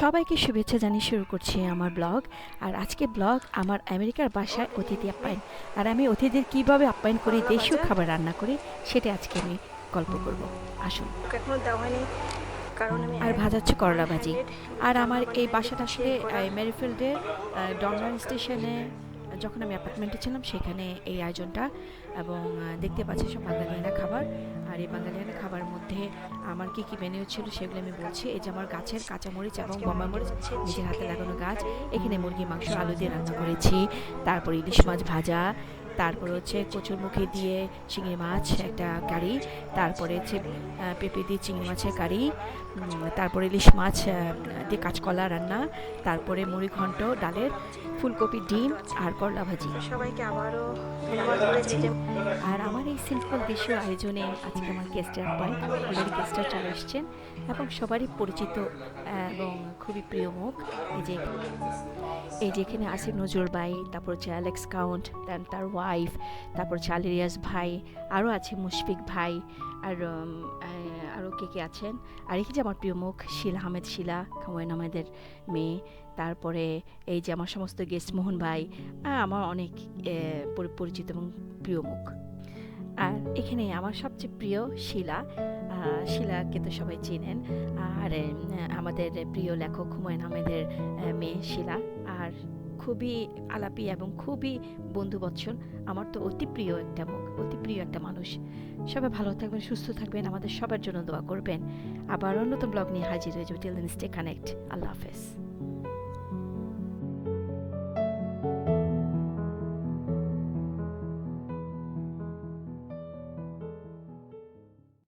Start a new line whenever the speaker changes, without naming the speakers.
সবাইকে শুভেচ্ছা জানিয়ে শুরু করছি আমার ব্লগ। আর আজকে ব্লগ আমার আমেরিকার বাসায় অতিথি আপ্যায়ন। আর আমি অতিথিদের কীভাবে আপ্যায়ন করি দেশীয় খাবার রান্না করি সেটা আজকে আমি গল্প করব। আসুন।
এখনও দেওয়া হয়নি
আর ভাজা হচ্ছে করলা ভাজি। আর আমার এই বাসাটা আসলে মেরিফিল্ডের ডনলার স্টেশনে যখন আমি অ্যাপার্টমেন্টে ছিলাম সেখানে এই আয়োজনটা এবং দেখতে পাচ্ছি সব বাঙালিয়ানা খাবার। আর এই বাঙালিয়ানা খাবার মধ্যে আমার কি কি মেনু ছিল সেগুলো আমি বলছি। এই যে আমার গাছের কাঁচামরিচ এবং বোম্বা মরিচ নিজের হাতে লাগানো গাছ। এখানে মুরগি মাংস আলু দিয়ে রান্না করেছি। তারপর ইলিশ মাছ ভাজা। তারপরে হচ্ছে কচুরমুখী দিয়ে চিংড়ি মাছ একটা কারি তারপরে হচ্ছে পেঁপে দিয়ে চিংড়ি মাছের কারি তারপরে ইলিশ মাছ দিয়ে কাঁচকলা রান্না তারপরে মুড়ি ঘন্ট ডালের ফুলকপি ডিম আর করলা ভাজি।
সবাইকে আবারও
আর আমার এই সিম্পল দেশীয় আয়োজনে আজকে আমার গেস্টের পয়েন্ট অলরেডি গেস্টরা চলে এসছেন এবং সবারই পরিচিত এবং খুবই প্রিয় মুখ এই যে এই যে এখানে আসিফ নজরুল বাই তারপর হচ্ছে অ্যালেক্স কাউন্ট দেন তার ওয়াইফ তারপর হচ্ছে আলিরিয়াস ভাই আরও আছে মুশফিক ভাই, আর আরও কে কে আছেন? আর এই যে আমার প্রিয় মুখ, শিলা আহমেদ শিলা খামায়ন আহমেদের মেয়ে, তারপরে এই যে আমার সমস্ত গেস্ট মোহন ভাই আমার অনেক পরিচিত এবং প্রিয় মুখ। আর এখানে আমার সবচেয়ে প্রিয় শিলা শিলাকে তো সবাই চেনেন, আর আমাদের প্রিয় লেখক হুমায়ুন আহমেদের মেয়ে শিলা, আর খুবই আলাপি এবং খুবই বন্ধুবৎসল আমার তো অতি প্রিয় একটা মুখ, অতি প্রিয় একটা মানুষ। সবাই ভালো থাকবেন, সুস্থ থাকবেন, আমাদের সবার জন্য দোয়া করবেন। আবার নতুন ব্লগ নিয়ে হাজির হয়ে যাব। টিল দিন স্টে কানেক্ট আল্লাহ হাফেজ।